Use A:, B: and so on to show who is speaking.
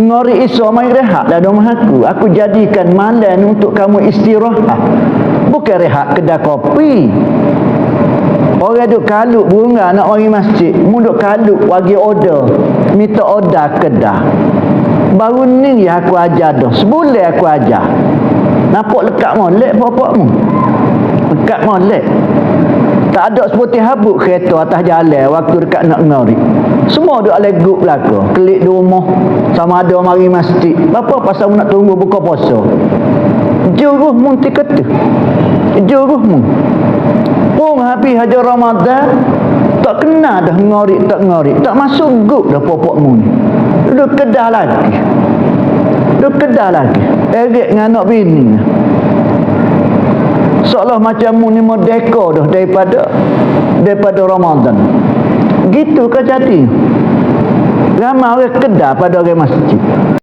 A: ngori iso mai rehat lah rumah aku aku jadikan malam untuk kamu istirahat bukan rehat kedai kopi Orang duk kaluk bunga nak mari masjid. Mu duk kaluk bagi order. Minta order kedah. Baru ni ya aku ajar dah. Sebulan aku ajar. Nampak lekat molek bapak mu. Lekat molek. Tak ada seperti habuk kereta atas jalan waktu dekat nak ngari. Semua duk alai grup belaka. Klik di rumah. Sama ada mari masjid. Bapa pasal nak tunggu buka puasa. Juruh mu tikata. Juruh mu. Pung habis haja Ramadan tak kena dah ngorik tak ngorik tak masuk grup dah popok mu ni duduk kedah lagi duduk kedah lagi erik dengan anak bini seolah macam mu ni merdeka dah daripada daripada Ramadan. Gitu ke jadi ramai orang kedah pada orang masjid